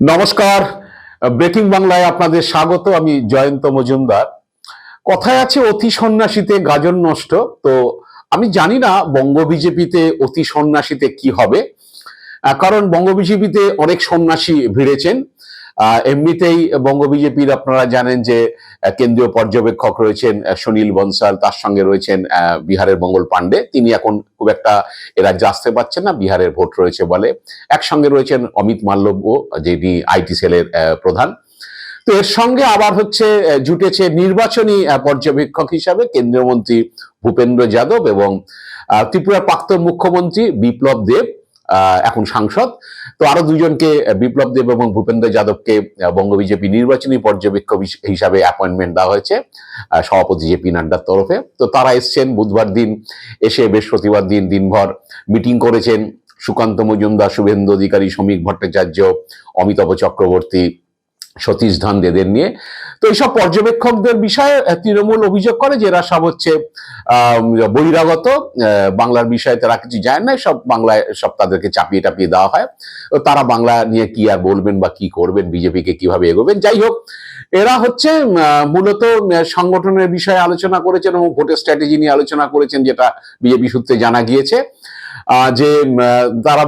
নমস্কার। ব্রেকিং বাংলায় আপনাদের স্বাগত, আমি জয়ন্ত মজুমদার। কথায় আছে অতি সন্ন্যাসীতে গাজন নষ্ট, তো আমি জানি না বঙ্গ বিজেপিতে অতি সন্ন্যাসীতে কি হবে। কারণ বঙ্গ বিজেপিতে অনেক সন্ন্যাসী ভিড়েছেন। এমনিতেই বঙ্গ বিজেপির আপনারা জানেন যে কেন্দ্রীয় পর্যবেক্ষক রয়েছেন সুনীল বনসাল, তার সঙ্গে রয়েছেন বিহারের মঙ্গল পাণ্ডে। তিনি এখন খুব একটা এ রাজ্যে আসতে পারছেন না, বিহারের ভোট রয়েছে বলে। একসঙ্গে রয়েছেন অমিত মাল্লব্য, যিনি আইটি সেলের প্রধান। তো এর সঙ্গে আবার হচ্ছে জুটেছে নির্বাচনী পর্যবেক্ষক হিসাবে কেন্দ্রীয় মন্ত্রী ভূপেন্দ্র যাদব এবং ত্রিপুরার প্রাক্তন মুখ্যমন্ত্রী বিপ্লব দেব। এখন সাংসদ। তো আরও দুজনকে বিপ্লব দেব এবং ভূপেন্দ্র যাদবকে বঙ্গ বিজেপি নির্বাচনী পর্যবেক্ষক হিসাবে অ্যাপয়েন্টমেন্ট দেওয়া হয়েছে সভাপতি জেপি নাড্ডার তরফে। তো তারা এসছেন বুধবার দিন, এসে বৃহস্পতিবার দিন, দিনভর মিটিং করেছেন। সুকান্ত মজুমদার, শুভেন্দু অধিকারী, সমীক ভট্টাচার্য, অমিতাভ চক্রবর্তী সতীশ ধান এদের নিয়ে। তো এইসব পর্যবেক্ষকদের বিষয়ে তৃণমূল অভিযোগ করে যে এরা সব হচ্ছে বহিরাগত বাংলার বিষয়ে তারা কিছু জানেন না, সব বাংলায় সব তাদেরকে চাপিয়ে টাপিয়ে দেওয়া হয়। তো তারা বাংলা নিয়ে কি আর বলবেন বা কি করবেন, বিজেপিকে কীভাবে এগোবেন? যাই হোক, এরা হচ্ছে মূলত সংগঠনের বিষয়ে আলোচনা করেছেন এবং ভোটের স্ট্র্যাটেজি নিয়ে আলোচনা করেছেন, যেটা বিজেপি সূত্রে জানা গিয়েছে। যে তারা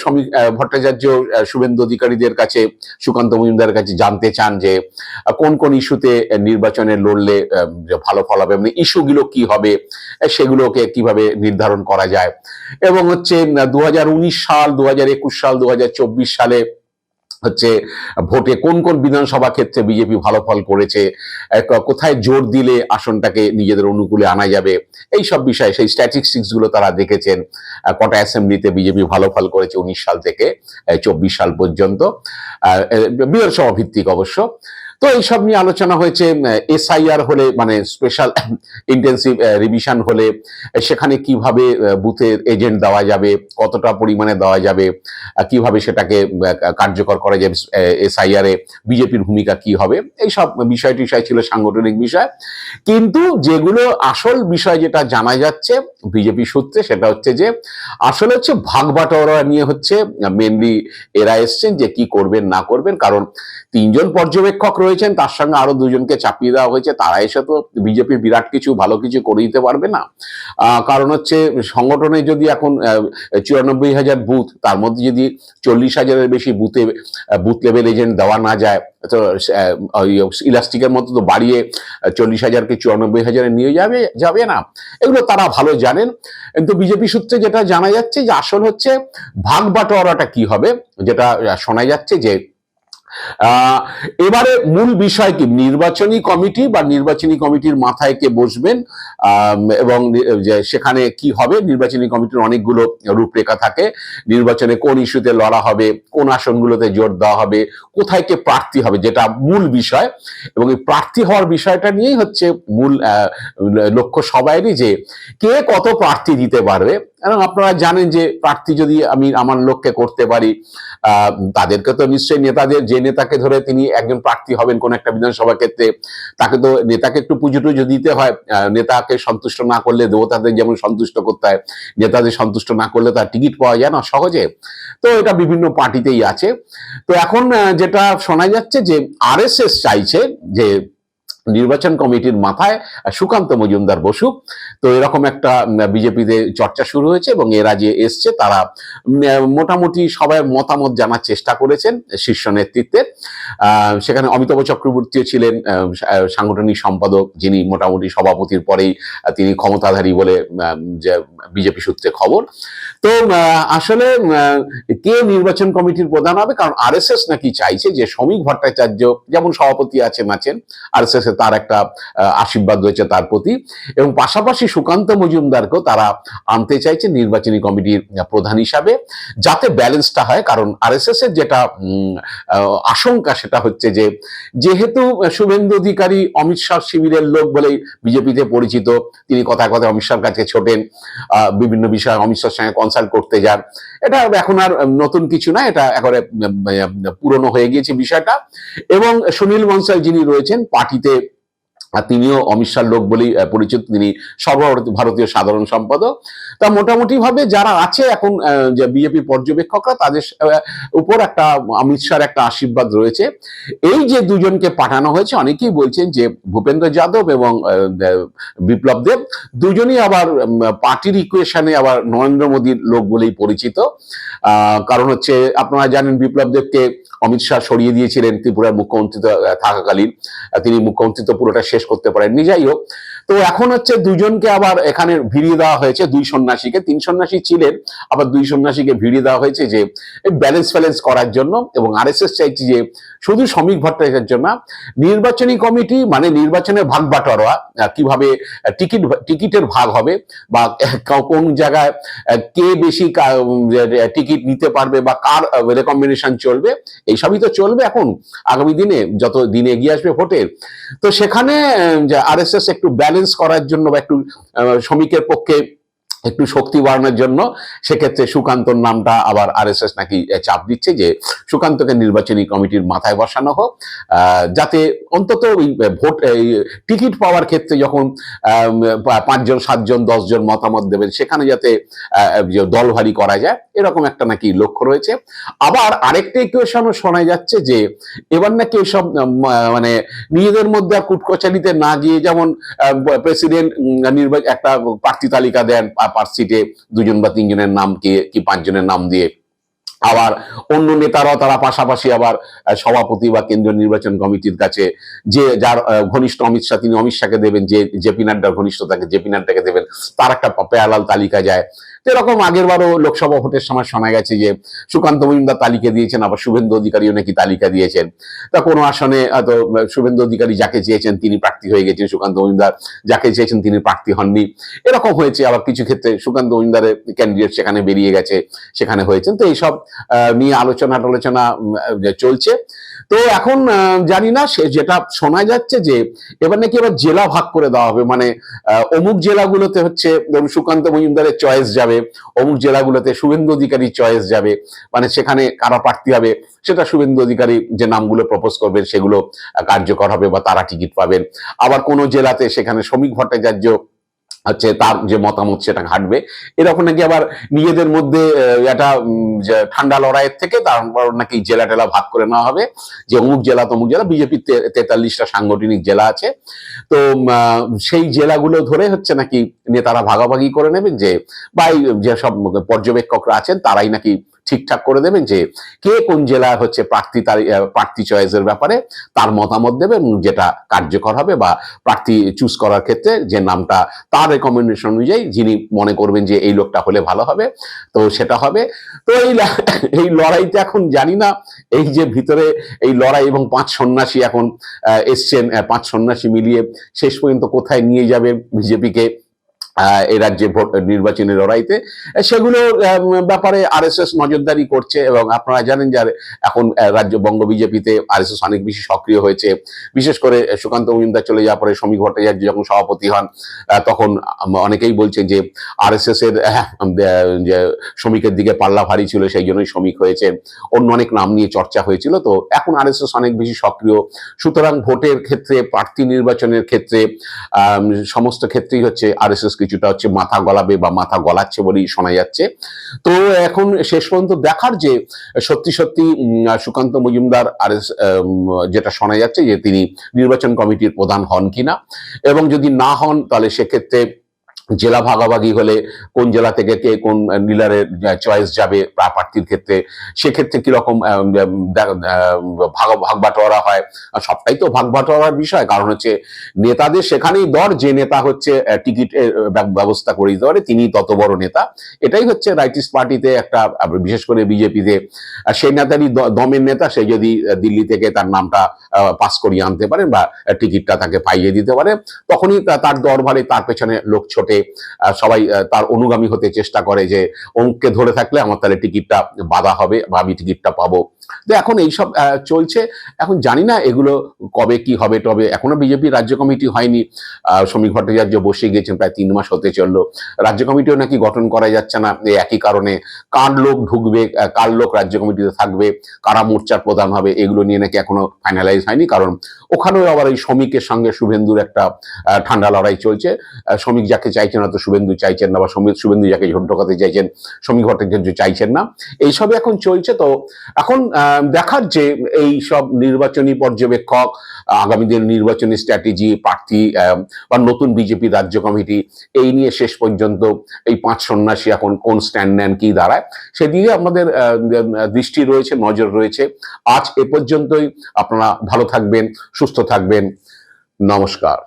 শ্রমিক ভট্টাচার্য শুভেন্দু অধিকারীদের কাছে, সুকান্ত মজুমদারের কাছে জানতে চান যে কোন কোন ইস্যুতে নির্বাচনে লড়লে ভালো ফল হবে মানে ইস্যুগুলো কি হবে সেগুলোকে কীভাবে নির্ধারণ করা যায়। এবং হচ্ছে দু হাজার উনিশ সাল দু হাজার একুশ সাল দু হাজার চব্বিশ সালে হচ্ছে ভোটে কোন কোন বিধানসভা ক্ষেত্রে বিজেপি ভালো ফল করেছে কোথায় জোর দিলে আসনটাকে নিজেদের অনুকূলে আনা যাবে, এই সব বিষয়ে সেই স্ট্যাটিস্টিক্সগুলো তারা দেখেছেন কটা অ্যাসেম্বলিতে বিজেপি ভালো ফল করেছে উনিশ সাল থেকে চব্বিশ সাল পর্যন্ত বিধানসভা ভিত্তিক অবশ্য। তো এইসব নিয়ে আলোচনা হয়েছে এসআইআর হলে মানে স্পেশাল ইন্টেন্সিভ রিভিশন হলে, সেখানে কীভাবে বুথের এজেন্ট দেওয়া যাবে, কতটা পরিমাণে দেওয়া যাবে কীভাবে সেটাকে কার্যকর করা যাবে এসআইআর বিজেপির ভূমিকা কি হবে এই সব বিষয় টিষয় ছিল সাংগঠনিক বিষয়। কিন্তু যেগুলো আসল বিষয় যেটা জানা যাচ্ছে বিজেপি সূত্রে, সেটা হচ্ছে যে, আসলে হচ্ছে ভাগ বাটোয়ারা নিয়ে হচ্ছে মেনলি এরা এসছেন যে কি করবেন, না করবেন, কারণ তিনজন পর্যবেক্ষক রয়েছেন, তার সঙ্গে আরও দুজনকে চাপিয়ে দেওয়া হয়েছে। তারা এসে তো বিজেপির বিরাট কিছু, ভালো কিছু করে দিতে পারবে না। কারণ হচ্ছে, সংগঠনে যদি এখন চুরানব্বই হাজার বুথ, তার মধ্যে যদি চল্লিশ হাজারের বেশি বুথে বুথ লেভেল এজেন্ট দেওয়া না যায়, তো ইলাস্টিকের মতো তো বাড়িয়ে চল্লিশ হাজারকে চুরানব্বই হাজারে নিয়ে যাবে যাবে না। এগুলো তারা ভালো জানেন। কিন্তু বিজেপি সূত্রে যেটা জানা যাচ্ছে যে আসল হচ্ছে, ভাগ বাটোয়ারাটা কি হবে, যেটা শোনা যাচ্ছে যে এবারে মূল বিষয় কি? নির্বাচনী কমিটি বা নির্বাচনী কমিটির মাথায় কে বসবেন? এবং সেখানে কি হবে? নির্বাচনী কমিটির অনেকগুলো রূপরেখা থাকে। নির্বাচনে কোন ইস্যুতে লড়া হবে? কোন আসনগুলোতে জোর দেওয়া হবে? কোথায় কে প্রার্থী হবে? যেটা মূল বিষয়। এবং এই প্রার্থী হওয়ার বিষয়টা নিয়েই হচ্ছে মূল লক্ষ্য সবাইরই যে কে কত প্রার্থী দিতে পারবে। এবং আপনারা জানেন যে প্রার্থী যদি আমি, আমার লক্ষ্যে করতে পারি তাদেরকে তো নিশ্চয়ই নেতাদের যে নেতাকে ধরে তিনি একজন প্রার্থী হবেন কোন একটা বিধানসভা ক্ষেত্রে, তাকে তো নেতাকে একটু পুজো টুজো দিতে হয় নেতাকে সন্তুষ্ট না করলে দেবতাদের যেমন সন্তুষ্ট করতে হয়, নেতাদের সন্তুষ্ট না করলে তার টিকিট পাওয়া যায় না সহজে। তো এটা বিভিন্ন পার্টিতেই আছে। তো এখন যেটা শোনা যাচ্ছে যে আরএসএস চাইছে যে নির্বাচন কমিটির মাথায় সুকান্ত মজুমদার বসু। তো এরকম একটা বিজেপিতে চর্চা শুরু হয়েছে এবং এরা যে এসছে তারা মোটামুটি সবাই মতামত জানার চেষ্টা করেছেন শীর্ষ নেতৃত্বের। আহ, সেখানে অমিতাভ চক্রবর্তীও ছিলেন সাংগঠনিক সম্পাদক যিনি মোটামুটি সভাপতির পরেই তিনি ক্ষমতাধারী বলে যে বিজেপি সূত্রে খবর। তো আসলে কে নির্বাচন কমিটির প্রধান হবে? কারণ আরএসএস নাকি চাইছে যে শ্রমিক ভট্টাচার্য যেমন সভাপতি আছেন আছেন আরএসএস এ তার একটা আশীর্বাদ রয়েছে তার প্রতি। এবং পাশাপাশি সুকান্ত মজুমদারকেও তারা আনতে চাইছে নির্বাচনী কমিটির প্রধান হিসাবে, যাতে ব্যালেন্সটা হয়। কারণ আরএসএস এর যেটা আশঙ্কা সেটা হচ্ছে যে, যেহেতু শুভেন্দু অধিকারী অমিত শাহ শিবিরের লোক বলেই বিজেপিতে পরিচিত, তিনি কথায় কথায় অমিত শাহর কাছে ছোটেন বিভিন্ন বিষয়ে অমিত শাহর সঙ্গে কনসাল্ট করতে যান। এটা এখন আর নতুন কিছু না, এটা একেবারে পুরনো হয়ে গিয়েছে বিষয়টা। এবং সুনীল বনসাল যিনি রয়েছেন, পার্টিতে তিনিও অমিত শাহর লোক বলেই পরিচিত। তিনি সর্বভারতীয় সাধারণ সম্পাদক। তা মোটামুটি ভাবে যারা আছে এখন যে বিজেপি পর্যবেক্ষকরা, তাদের উপর একটা, অমিত শাহর একটা আশীর্বাদ রয়েছে। এই যে দুজনকে পাঠানো হয়েছে, অনেকেই বলছেন যে ভূপেন্দ্র যাদব এবং বিপ্লব দেব, দুজনই আবার পার্টির ইকুয়েশনে আবার নরেন্দ্র মোদীর লোক বলেই পরিচিত। কারণ হচ্ছে, আপনারা জানেন বিপ্লব দেবকে অমিত শাহ সরিয়ে দিয়েছিলেন ত্রিপুরার মুখ্যমন্ত্রী থাকাকালীন। তিনি মুখ্যমন্ত্রী পুরোটা করতে পারেননি। যাই হোক তো এখন হচ্ছে দুজনকে আবার এখানে ভিড়িয়ে দেওয়া হয়েছে, দুই সন্ন্যাসীকে। তিন সন্ন্যাসী ছিলেন, আবার দুই সন্ন্যাসীকে ভিড়িয়ে দেওয়া হয়েছে যে ব্যালেন্স ফ্যালেন্স করার জন্য এবং আর এস এস চাইছে যে, শুধু শ্রমিক ভট্টাচার্যের জন্য নির্বাচনী কমিটি মানে নির্বাচনের ভাগ বাটোয়ারা কীভাবে টিকিট, টিকিটের ভাগ হবে বা কোন জায়গায় কে বেশি টিকিট নিতে পারবে বা কার রেকমেন্ডেশন চলবে এইসবই তো চলবে এখন, আগামী দিনে, যত দিন এগিয়ে আসবে ভোটের। তো সেখানে আর এস এস একটু ব্যালেন্স করার জন্য বা একটু শ্রমিকের পক্ষে একটু শক্তি বাড়ানোর জন্য সেক্ষেত্রে সুকান্তর নামটা আবার আরএসএস নাকি চাপ দিচ্ছে যে সুকান্তকে নির্বাচনী কমিটির মাথায় বসানো হোক যাতে অন্তত ওই ভোট টিকিট পাওয়ার ক্ষেত্রে যখন পাঁচজন সাতজন দশজন মতামত দেবেন সেখানে যাতে আহ, যে দল ভারী করা যায় এরকম একটা নাকি লক্ষ্য রয়েছে। আবার আরেকটা ইকুয়েশনও শোনা যাচ্ছে যে এবার নাকি এসব মানে নিজেদের মধ্যে আর কুটকচালিতে না গিয়ে যেমন প্রেসিডেন্ট নির্বাচন একটা প্রার্থী তালিকা দেন পার সিটে দুজন বা তিনজনের নাম কি কি পাঁচজনের নাম দিয়ে। আবার অন্য নেতারাও তারা পাশাপাশি আবার সভাপতি বা কেন্দ্রীয় নির্বাচন কমিটির কাছে যে যার ঘনিষ্ঠ অমিত শাহ, তিনি অমিত শাহকে দেবেন, যে জেপি নাড্ডার ঘনিষ্ঠ তাকে জেপি নাড্ডাকে দেবেন, তার একটা পেয়ালাল তালিকা যায়। এরকম আগের বারও লোকসভা ভোটের সময় শোনা গেছে যে সুকান্ত মজুমদার তালিকা দিয়েছেন, আবার শুভেন্দু অধিকারীও নাকি তালিকা দিয়েছেন। তা কোনো আসনে হয়তো শুভেন্দু অধিকারী যাকে চেয়েছেন তিনি প্রার্থী হয়ে গেছেন, সুকান্ত মজুমদার যাকে চেয়েছেন তিনি প্রার্থী হননি। এরকম হয়েছে, আবার কিছু ক্ষেত্রে সুকান্ত মজুমদারের ক্যান্ডিডেট সেখানে বেরিয়ে গেছে, সেখানে হয়েছেন। তো এইসব নিয়ে আলোচনা টালোচনা চলছে। তো এখন জানি না, সে যেটা শোনা যাচ্ছে যে এবার নাকি এবার জেলা ভাগ করে দেওয়া হবে। মানে অমুক জেলাগুলোতে হচ্ছে সুকান্ত মজুমদারের চয়েস যাবে অমুক জেলাগুলোতে শুভেন্দু অধিকারী চয়েস যাবে মানে সেখানে কারা প্রার্থী হবে, সেটা শুভেন্দু অধিকারী যে নামগুলো প্রপোজ করবেন সেগুলো কার্যকর হবে বা তারা টিকিট পাবেন। আবার কোনো জেলাতে সেখানে শ্রমিক ভট্টাচার্য হচ্ছে তার যে মতামত সেটা ঘাটবে। এরকম নাকি আবার নিজেদের মধ্যে একটা ঠান্ডা লড়াইয়ের থেকে তারপর নাকি জেলা টেলা ভাগ করে নেওয়া হবে। যে অমুক জেলা, তমুক জেলা বিজেপির তেতাল্লিশটা সাংগঠনিক জেলা আছে। তো সেই জেলাগুলো ধরে হচ্ছে নাকি নেতারা ভাগাভাগি করে নেবেন যে, বা যে সব পর্যবেক্ষকরা আছেন, তারাই নাকি ঠিকঠাক করে দেবেন যে কে কোন জেলা হচ্ছে প্রার্থী তার প্রার্থী চয়েসের ব্যাপারে তার মতামত দেবে এবং যেটা কার্যকর হবে বা প্রার্থী চুজ করার ক্ষেত্রে যে নামটা তার রেকমেন্ডেশন অনুযায়ী যিনি মনে করবেন যে এই লোকটা হলে ভালো হবে, তো সেটা হবে। তো এই এই লড়াইতে এখন জানি না, এই যে ভিতরে এই লড়াই এবং পাঁচ সন্ন্যাসী এখন এসছেন পাঁচ সন্ন্যাসী মিলিয়ে শেষ পর্যন্ত কোথায় নিয়ে যাবে বিজেপিকে এই রাজ্যে ভোট নির্বাচনী লড়াইতে। আহ, সেগুলোর আহ, ব্যাপারে আরএসএস নজরদারি করছে এবং আপনারা জানেন যে এখন রাজ্য বঙ্গ বিজেপিতে আরএসএস অনেক বেশি সক্রিয় হয়েছে। বিশেষ করে সুকান্ত মজুমদার চলে যাওয়ার পরে শ্রমিক ভট্টাচার্য যখন সভাপতি হন তখন অনেকেই বলছেন যে আরএসএস এর আহ, আহ, যে শ্রমিকের দিকে পাল্লা ভারী ছিল সেই জন্যই শ্রমিক হয়েছে। অন্য অনেক নাম নিয়ে চর্চা হয়েছিল। তো এখন আর আরএসএস অনেক বেশি সক্রিয়। সুতরাং ভোটের ক্ষেত্রে প্রার্থী নির্বাচনের ক্ষেত্রে সমস্ত ক্ষেত্রেই হচ্ছে আরএসএস কিছুটা হচ্ছে মাথা গলাবে বা মাথা গলাচ্ছে বলেই শোনা যাচ্ছে। তো এখন শেষ পর্যন্ত দেখার যে সত্যি সত্যি সুকান্ত মজুমদার আর যেটা শোনা যাচ্ছে যে তিনি নির্বাচন কমিটির প্রধান হন কিনা। এবং যদি না হন, তাহলে সেক্ষেত্রে জেলা ভাগাভাগি হলে কোন জেলা থেকে কে কোন ডিলারের চয়েস যাবে প্রার্থীর ক্ষেত্রে, সেক্ষেত্রে কীরকম ভাগ ভাগ বাটোয়ারা হয়? সবটাই তো ভাগ বাটোয়ারার বিষয়, কারণ হচ্ছে নেতাদের সেখানেই দর, যে নেতা হচ্ছে টিকিট ব্যবস্থা করে দিতে পারে তিনি তত বড় নেতা। এটাই হচ্ছে রাইটিস্ট পার্টিতে একটা বিশেষ করে বিজেপিতে সেই নেতারই দমের নেতা, সে যদি দিল্লি থেকে তার নামটা পাস করিয়ে আনতে পারেন বা টিকিটটা তাকে পাইয়ে দিতে পারে, তখনই তার দরবারে তার পেছনে লোক ছোটে সবাই তার অনুগামী হতে চেষ্টা করে যে অমুককে ধরে থাকলে আমার তাহলে টিকিটটা বাধা হবে বা আমি টিকিটটা পাবো। তো এখন এইসব চলছে। এখন জানি না এগুলো কবে কি হবে, তবে এখনও বিজেপি রাজ্য কমিটি হয়নি। শ্রমিক ভট্টাচার্য বসে গিয়েছেন প্রায় তিন মাস হতে চলল। রাজ্য কমিটিও নাকি গঠন করা যাচ্ছে না, এই একই কারণে। কার লোক ঢুকবে কার লোক রাজ্য কমিটিতে থাকবে, কারা মোর্চার প্রধান হবে, এগুলো নিয়ে নাকি এখনও ফাইনালাইজ হয়নি, কারণ ওখানেও আবার এই শ্রমিকের সঙ্গে শুভেন্দুর একটা ঠান্ডা লড়াই চলছে। শ্রমিক যাকে চাইছেন না তো শুভেন্দু চাইছেন না, বা শ্রমিক শুভেন্দু যাকে ঢোকাতে চাইছেন শ্রমিক ভট্টাচার্য চাইছেন না। এইসবই এখন চলছে। তো এখন দেখার যে এই সব নির্বাচনী পর্যবেক্ষক, আগামী দিন নির্বাচনী স্ট্র্যাটেজি প্রার্থী বা নতুন বিজেপি রাজ্য কমিটি, এই নিয়ে শেষ পর্যন্ত এই পাঁচ সন্ন্যাসী এখন কোন স্ট্যান্ড নেন, কি দাঁড়ায়, সেদিকে আমাদের দৃষ্টি রয়েছে, নজর রয়েছে। আজ এ পর্যন্তই। আপনারা ভালো থাকবেন, সুস্থ থাকবেন। নমস্কার।